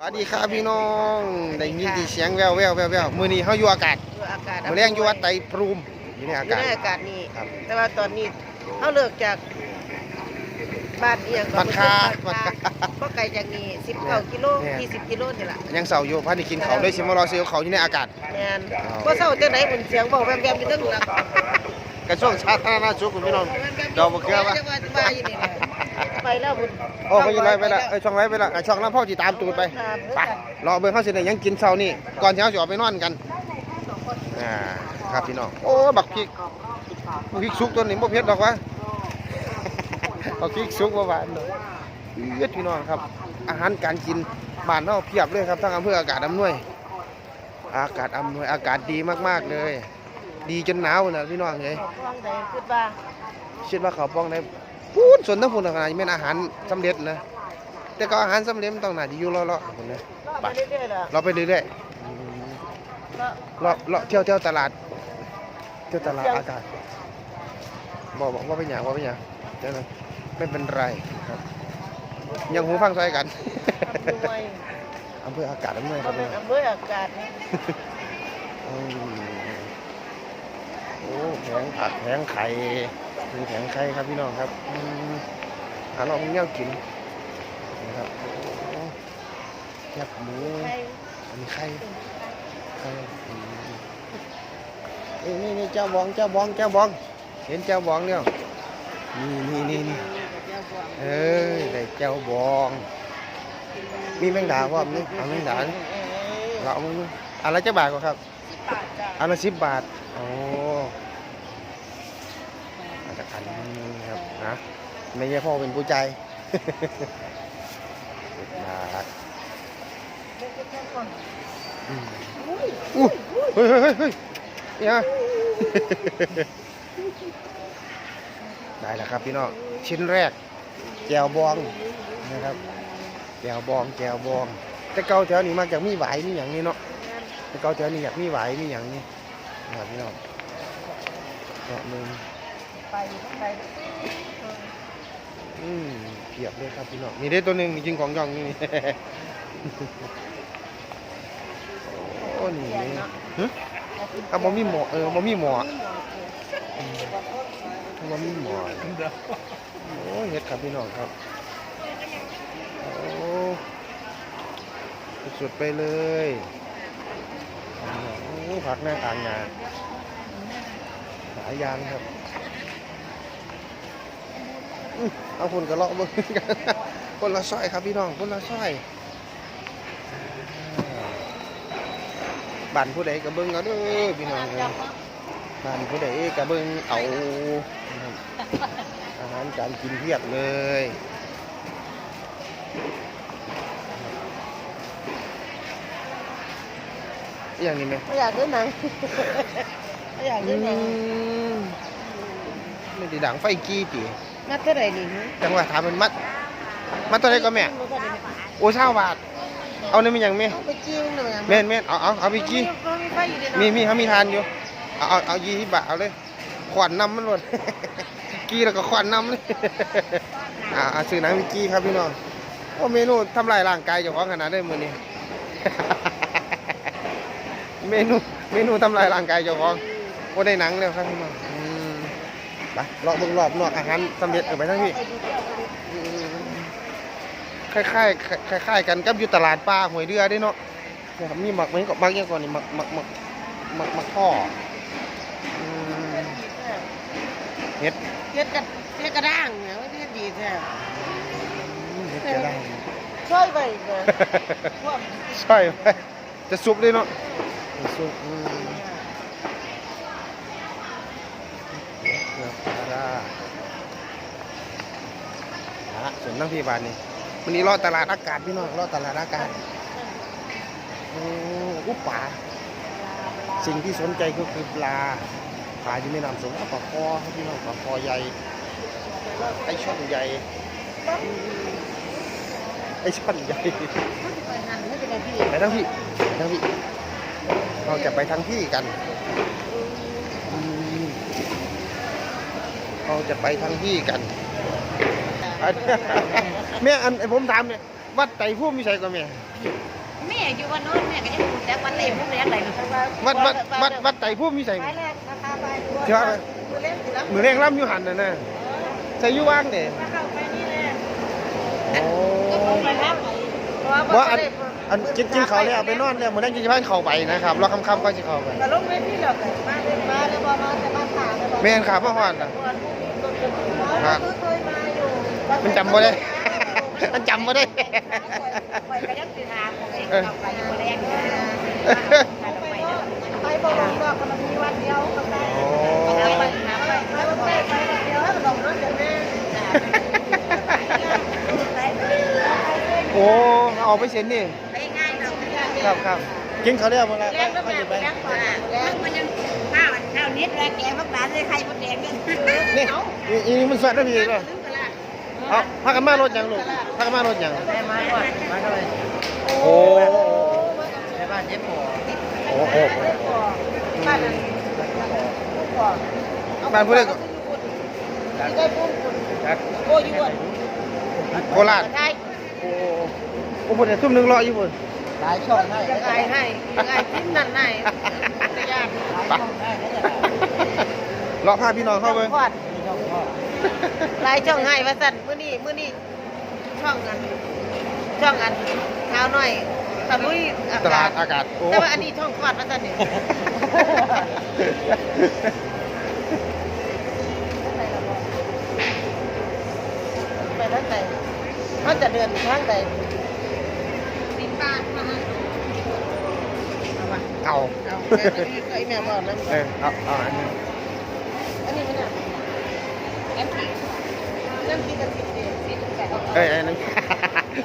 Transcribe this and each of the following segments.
สวัสดีครับพี่น้องได้ยินที่เสียงแววแววแววแววมื้อนี้เฮาอยู่อากาศอยู่อากาศมื้อแรงอยู่วัดไตรพรูมอยู่ในอาอยู่กาศในอากาศนี่ครับ แต่ว่าตอนนี้เขาเลิกจากบ้านเอียงบ้านคาบ้านคาก็ไกลจากนี่19กิโลเนี่ย20กิโลนี่ล่ะยังเศร้าอยู่พันได้กินเขาวเลยสิมารอซื้อเขาวอยู่ในอากาศแม่นบ่เศร้าจังได๋มันเสียงบอกแวมๆอยู่ทั้งหลังกระทรวงสาธารณสุขคุณพี่น้องดอกบ่เกลือวะจะว่า จะว่าอยู่นี่แหละไปแล้วบุญโอ้ไปอยู่ไรไปละเอ้ยช่องไรไปละอะช่องน้ำพ่อสิตามตูดไปไปรอเบิ่งเฮาสิได้หยังกินเช้านี้ก่อนที่เฮาสิออกไปนอนกันอ่าครับพี่น้องโอ้บักพริกบักพริกสุกตัวนี้บ่เผ็ดดอกวะบักพริกสุกบ่หวานดอกเฮ็ดพี่น้องครับ อาหารการกินบ้านเฮาเพียบเลยครับทั้งอำเภออากาศอำนวย อากาศอำนวยอากาศดีมากๆเลย ดีจนหนาวนะพี่น้องเอ้ยว่างใดคิดว่าคิดว่าเขาวป้องได้ พูนส่วนทั้งพูนขนาดนี้เป็นอาหารสำเร็จนะแต่ก็อาหารสำเร็จมันต้องหนาที่อยู่รอๆคนนะไปเรื่อยๆล่ะเราไปเรื่อยๆอืมเลาะเลาะเที่ยวเที่ยวตลาด เที่ยวตลาดอากาศบอกบอกว่าเป็นอย่างว่าเป็นอย่างเจ้าหน่อยไม่เป็นไรครับ ยังหูฟังซอยกันด้วยอำเภออากาศอำนวยคก็รับเป็เนี่ยนอำเภออากาศนี่อืมโอ้แผงผักแผงไข่ มีแผงไข่ครับพี่น้องครับอืมหาเราเงี้ยวกินนะครับโอ้แคบหมูใช่อันนี้ไข่ไข่อืมเอ้ยนี่นี่เจ้าบองเจ้าบองเจ้าบอง เห็นเจ้าบองเนี่ยนี่นี่นี่นี่เอ้ยได้เจ้าบอง มีแมงดาพร้อมนี่เอาแมงดานี่เราเอามาอันละเจ้าบาทก็ครับบาทจ้ะอันละสิบบาท โอ้อาจจะขันนี้ครับ นะไม่ใช่พ่อเป็นผู้ใจสิบบาทอืมอู้เฮ้ยเฮ้ยเฮ้ยเฮ้ยเนี่ยได้แล้วครับพี่น้องชิ้นแรกแจวบองนะครับแจวบองแจวบอง แต่เกาแถวนี้มาจากมีไหวมีอย่างนี้เนาะแต่เกาแถวนี้อยากมีไหวมีอย่างนี้นะครับพี่น้องเกาะหนึ่งไปไป อืมเพียบเลยครับพี่น้องนี่ได้ตัวหนึ่งจริงของย่องนี่ โอ้นี่ฮะเอาบ่มีหมอเออบ่มีหมออืมเอาบ่มีหมอโอ้เฮ็ดครับพี่น้องครับโอ้สุดๆไปเลยโอ้ผักหน้าต่างงานหลายอย่างครับ เอาคนกระเลาะเบิ่งกันคนละซอยครับพี่น้องคนละซอยอ่าบ้านผู้ใดก็เบิ่งเอาเด้อพี่น้องเอ้ยบ้านผู้ใดก็เบิ่งเอานะครับอาหารการกินเพียบเลยอหย่างนี้ไหมไม่อยากเล่นหนังไม่อยากอืเล่นหนังมไม่ได้ดังไฟกี้ติ นัดเท่าไหร่นี่ฮะจังหวะถามมันมัด มัดตัวไหนก็แม่โอ้เช่าบาท เอาเนี่ยมันยังแม่เอาไปจิ้มหน่อยแม่นแม่นเอาเอาเอาไปกี้ก็มีไฟอยู่ในมีมีเขามีทานอยู่ เอาเอาเอายี่สิบบาทเอาเลย ขวัญนำมันหมดกี้แล้วก็ขวัญนำเลยอ่าอ่าซื้อหนังมีกี้ครับพี่น้องโอ้เมนูทำลายร่างกายเจ้าของขนาดได้มือนี้เมนูเมนูทำลายร่างกายเจ้าของโอ้ได้หนังแล้วครับพี่น้องอืม ไปรอบเบิ่งรอบนอกอาหารสำเร็จเอาไปทั้งพี่อืมคล้ายๆคล้ายๆคล้ายๆกันกับอยู่ตลาดปลาหวยเรือเด้เนาะนะครับมีหมักมันก็มักยังก่อนนี่หมักหมักหมักหมักหมักพ่ออืมเฮ็ดเฮ็ดกระเฮ็ดกระด้างเนี่ยว่าเฮ็ดดีแท้อืมเฮ็ดจะได้ช่วยไปเลยพวกใช่ไหมจะซุปด้วยเนาะจะซุปอืมเกลือปลาร้าฮะ ส่วนนั่งพี่บานนี่วันนี้รอดตลาดอากาศพี่น้องรอดตลาดอากาศอืออุปปลาสิ่งที่สนใจก็คือปลาปลาอยู่ในน้ำสงปลาคอครับพี่น้องปลาคอใหญ่ไอช่อนใหญ่อืมไอช่อนใหญ่ไปหันไม่เป็นไรพี่ไปทั้งพี่ไปทั้งพี่เราจะไปทั้งพี่กันอืมเราจะไปทั้งพี่กันอัน แม่อันไอ้ผมถามเนี่ยวัดไต่พุ่มมีใส่ก็แม่แม่อยู่วันโน้นแม่ก็ยังรู้แต่วันเต็มพวกเรียนอะไรหรือวัดวัดวัดวัดไต่พุ่มมีใส่ไปแรกราคาไปเชื่อไหมมือเล่นสิแล้วมือเร่งล่ำอยู่หันน่ะนะใส่อยู่ว่างเด้ถ้าเข้าไปนี่แหละโอ้ก็ลงไปแล้วเพราะว่าว่าอันบ่ได้อันกินกินเขาวแล้วไปนอนแล้วมื้อนั้นกินที่บ้านเข้าไปนะครับรอค่ำๆก็สิเข้าไปแต่ลงไปที่เราแต่มาเล่นมาแล้วบ่มาแต่มาถามแล้วบ่แม่นครับมาฮอดน่ะครับเคย มาอยู่มันจำบ่ได้ มันจำบ่ได้ไปก็ยังสิหาของเองเราไปอยู่แรงเนี่ยไปบ่ลงดอกมันมีวันเดียวก็ได้โอ้ไปไปหาไปไปไปไปวันเดียวแล้วก็ลงรถจากแม่โอ้เอาไปเซ็นนี่ไปง่ายเนาะครับครับกินเขาวแล้วมื้อละแรงก็ไปแม่สิไปแรงกว่าแรงมันยังข้าวข้าวนิดแล้วแกงมักหลานเลยใครมดแดงกันนี่อีอีนี่มันสวัสดีพี่เด้อ เอาพากันมารถหยังลูกพากันมารถหยังแม่มาก่อนมาเลยโอ้แม่บ้านเจ๊ปอโอ้โหบ้านนั้นบ้านผู้ใดก็ได้ปุ้มคุณโอ้ยวนโคราชได้โอ้โอ้พุ่นเนี่ยทุ่มหนึงรออยู่พุ่นหลายช่องให้ยังไงให้ยังไงทิ้งนั่นให้จะยากไปรอพาพี่น้องเข้าเบิ่งทอดหลายช่องให้ว่าสั่นมื้อนี้มื้อนี้ช่องอัน ช่องอันเท้าน้อยตะลุยอาตลากาดศอากาศโอ้แต่ว่าอันนี้ช่องทอดว่าสั่นนี่ไปทางใดเขาจะเดินทางใดสิบบาทมาเอาวะเอาเอาแม่ไปนี่ไอ้แม่บอกนั่นเออเอาเอาอันนี้อันนี้มัน น่ะแอมพีน้ำพริกกะทิเด็ดสิบแปดเอ้ยอันนั้น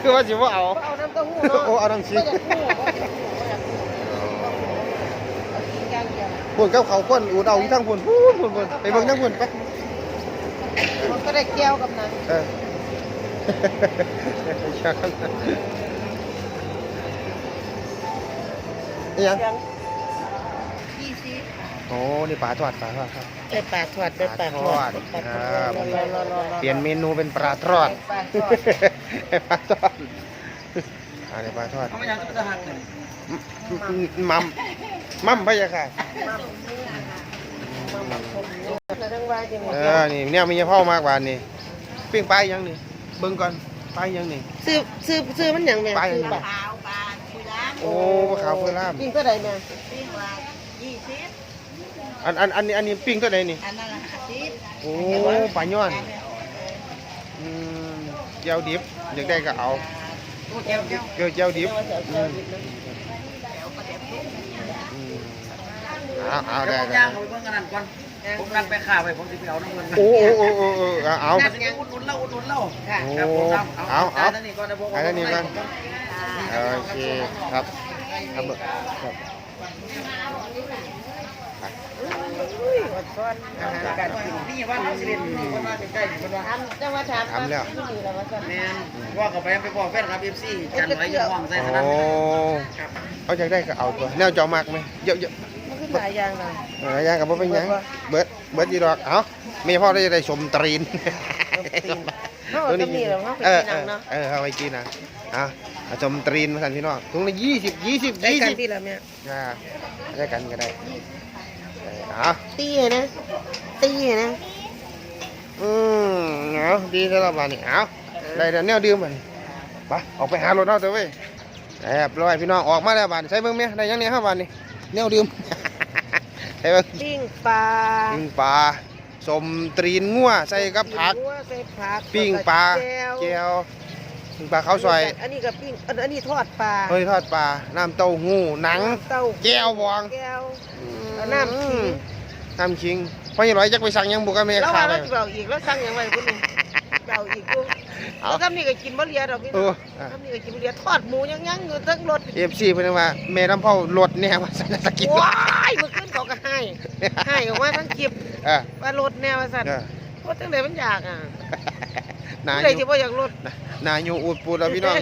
คือว่าสิว่าเอา เอาน้ำเต้าหู้เนาะโอ้เอาน้ำพริก บ่อยากหู้บ่อยากหู้บ่อยากหู้เอากินอย่างเดียวพุ่นกับเขาก้นอูดเอาอยู่ทั้งพุ่นพุ่นพุ่นพุ่นไปเบิ่งทั้งพุ่นไปมันก็ได้แก้วกับนั้นเออชักกันอิหยังเสียงยี่สิบ โอ้นี่ปลาทอดปลาทอดครับ ได้ปลาทอดได้ปลาทอดปลาทอดรอรอรอรอรอเปลี่ยนเมนูเป็นปลาทอดปลาทอดปลาทอดอันนี้ปลาทอดเขาไม่อยากจะหักเลยมัมมัมพะยะค่ะแล้วทั้งว่าจังหวะเออนี่เนี่ยมีเฉพาะมากกว่านี่ปิ้งปลาอีหยังนี่เบิ่งก่อนปลาอีหยังนี่ซื้อซื้อซื้อมันหยังแม่ปลาซื้อปลาขาวปลาคุยล้างโอ้ปลาขาวเพื่อล่ามปิ้งเท่าใดแม่ปิ้งว่ายี่สิบ อันอันอันนี้อันนี้ปิ้งตัวไหนนี่ อันนั้นละห้าสิบโอ้ปลาย้อนอืมเจียวดิบอยากได้ก็เอาเจ้าเจ้าเจียวเจียวดิบอืมอืมเอาเอาได้ได้ย่างเอาไปเบิ่งกันนั่นก่อนผมนัดไปข่าวไปผมสิไปเอาน้ำเงินโอ้โอ้โอ้โอ้โอ้เอาเอานัดสิไปอุดหนุนเล่าอุดหนุนเล่าค่ะโอ้ครับผมครับเอาเอานนี้ก่อนนะผมเอาอันนี้ก่อนโอเคครับครับครับ อุ้ยอดซ้อนอาหารการกินนี่ว่าน้องสิเรียนนี่คนว่าใกล้ๆคนว่าทำจังว่าถามทำแล้วที่นี่แล้วว่าซั่นแม่นว่าเขาไปไปบอกแฟนครับ FC กันไว้อยังห้องใส่สนั่นโอ้เขาอยากได้ก็เอาตัวแนวเจ้ามากไหมเยอะเยอะมันคือหลายอย่างนะหลายอย่างกับว่าเป็นหยังเบิดเบิดดีดอกเอ้าไม่พ่อได้ได้ชมตรีนเฮาเอาตำนี้แล้วเฮาไปเออกินหนังเนาะเออเอาไปกินนะอะเอาชมตรีนมาสั่นพี่น้องถุงละยี่สิบยี่สิบได้ยี่กันสิบที่ละแม่อ่าได้กันก็ได้เออเอา ตีให้นะตีให้นะอืมเอาดีสำหรับวันนี้เอาได้แต่แนวดื่มมันไปออกไปหารถเอาเถอะเว้ยแอบร้อยพี่น้องออกมาแล้วบานใช้เบิ่งไหมได้ยังเนี่ยห้าบานนี่แนวดื่มใช้เบิ่งปิ้งปลาปิ้งปลาสมตรีนงัวใส่กับผักหัวใส่ผักปิ้งปลาแก้วแก้วปิ้งปลาข้าวซอย อันนี้ก็ปิ้งอันอันนี้ทอดปลาเฮ้ยทอดปลาน้ำเต้าหู้หนังเต้าแก้วบองแก้ว เอาน้ำขิงน้ำขิงพ่อยี่ร้อยจักไปสั่งยังบุกกับแม่แล้วข้าว่าไปเราจะเบาอีกแล้วสั่งอย่างไรพุ่นนี่เบาอีกกูเอาแล้วก็มีก็กินบ่เหลียดอกพี่เอน้อองทำนี่ก็กินบ่เหลียดทอดหมูยังยังอยู่ทั้งรถเอฟซีเพิ่นว่าแม่น้ำเผารถแน่ว่าสั่นสกินว้ายเมื่อคืนเขาก็ให้ให้ออกมาทั้งคลิปเออว่ารถแนวว่าสั่นเออว่าจังไดมันอยากอะนาผู้ใดอที่ยู่บ่อยากรถนาอยู่อูดปูดแล้วพี่น้อง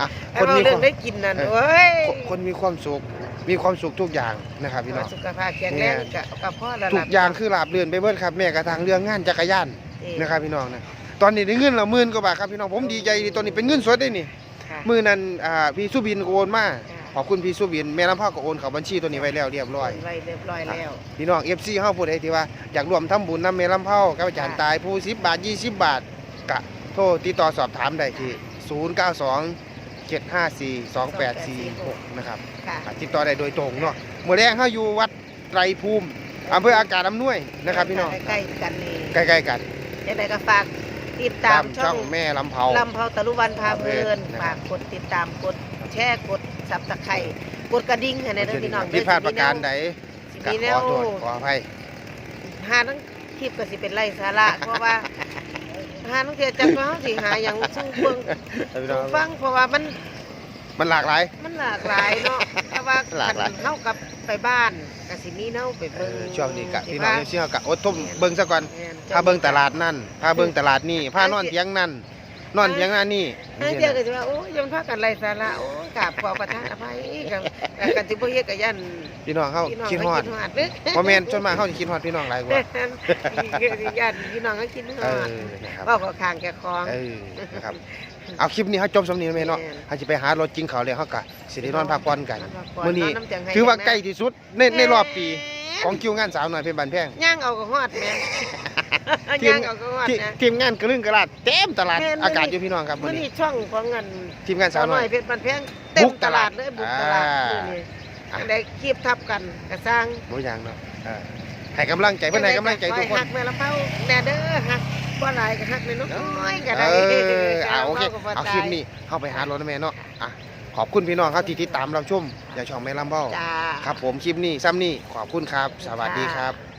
อะไอ้คนเรามีเรื่คองวามได้กินนั่นเออเว้ยคนมีความสุข มีความสุขทุกอย่างนะครับพี่น้อง สุขภาพแข็งแรงกับกับพ่อละทุล่ะกอย่างคือลาบเลื่อนไปเบิดครับแม่กระทั่งเรื่องงานจักรยานเออนะครับพี่น้องนะตอนนี้ได้เงินละหมื่นกว่าบาทครับพี่น้องผมดีใจดีตอนนี้เป็นเงินสดได้นี่ค่ะ มือนั้นอ่าพี่สุบินก็โอนมาค่ะ ขอบคุณพี่สุบินแม่ลำพาก็โอนเข้าบัญชีตัวนี้ไว้แล้วเรียบร้อย ไว้เรียบร้อยแล้ว พี่น้อง FC เฮาผู้ใดที่ว่าอยากร่วมทำบุญนำแม่ลำเผากับอาจารย์ค่ะตายผู้ 10 บาท 20 บาท กะ โทรติดต่อสอบถามได้ที่ 092 754 2846 นะครับค่ะ อะติดต่อได้โดยตรงเนาะมื้อแรกเฮาอยู่วัดไตรภูมิอำเภออากาศอำนวยนะครับพี่น้องใกล้ๆกันนี่ใกล้ๆกันจะได้ก็ฝากติดตาตามมช่ช่อองงแม่ลำเผา ลำเผาตะลุวันพาเพลินนะครับ ฝากกดติดตามกดแชร์กดซับสไครต์กดกระดิ่งให้ในเรื่องพี่น้องผิดพลาดประการใดสิก็มีแนขวอโทษขออภัยหาทั้งคลิปก็สิเป็นไรสาระ เพราะว่า หาทั้งเทียจักว่าเฮาสิหาหยังสู้เบิ่งพี่น้องฟังเพราะว่ามันมันหลากหลาย มันหลากหลายเนาะแต่ว่าหลากหลายคันเฮากับไปบ้านก็สิมีแนวไปเอเบิ่งอช่วงนี้กะสิพี่น้องว่าเชี่ยวกะอดทนเบิ่งซะก่อนแม่นพาเบิ่งตลาดนั่นพาเบิ่งตลาดนี่พานอนเถียงนั่น นอนเถียงนั่นนี่ทางเที่ยวก็สิว่าโอ้ยยังพากันไรสาระโอ้ยกราบขอประทานอภัยกับกันสิบ่เฮ็ดก็ยันพี่น้องเฮาพี่น้องคิดก็ฮอดคิดฮอดเด้อบ่แม่นจนมากเฮาสิคิดฮอดพี่น้องหลายกว่าญาติพี่น้องก็คิดฮเอออดนะครับเว้าก็ข้างแกคองเออนะครับ เอาคลิปนี้เฮาจบสำนี้แม่เนาะแม่นเฮาสิไปหารถจริงเขาวแล้วเฮาก็สิได้นอนพักผ่อนกันนอนพักผ่อนมื้อนี้นอนน้ำจังไห้ถือว่าจังนะใกล้ที่สุดในในรอบปี ของคิวงานสาวหน่อยเพิ่นบ้านแพงย่างเอาก็ฮอดแม่ทีมย่างเอาก็ฮอดที่นะทีมงานกระลึงกระลาดเต็มตลาดแม่นอากาศอยู่พี่น้องครับมื้มื้ออนี้นี้ช่องของเงินทีมงานสาวหน่อยเพชรบันแพงเต็มตลาดเลยบุกตลาดอ่ามื้อนี้ได้คีบทับกันกระสร้างบ่อย่างเนาะเออ ให้กำลังใจเพิ่นให้กำลังใจทุกคนหักแม่ละเผาแน่เด้อหักบ่หลายก็หักน้อยๆก็ได้เออเอาโอเคจ้เอาคลิปนี้เข้าไปหารถนะแม่เนาะอะขอบคุณพี่น้องครับที่ติดตามรับชมอย่าช่องแม่ลำเบ้าจ้าครับผมคลิปนี้ซ้ำนี่ขอบคุณครับ สวัสดีครับ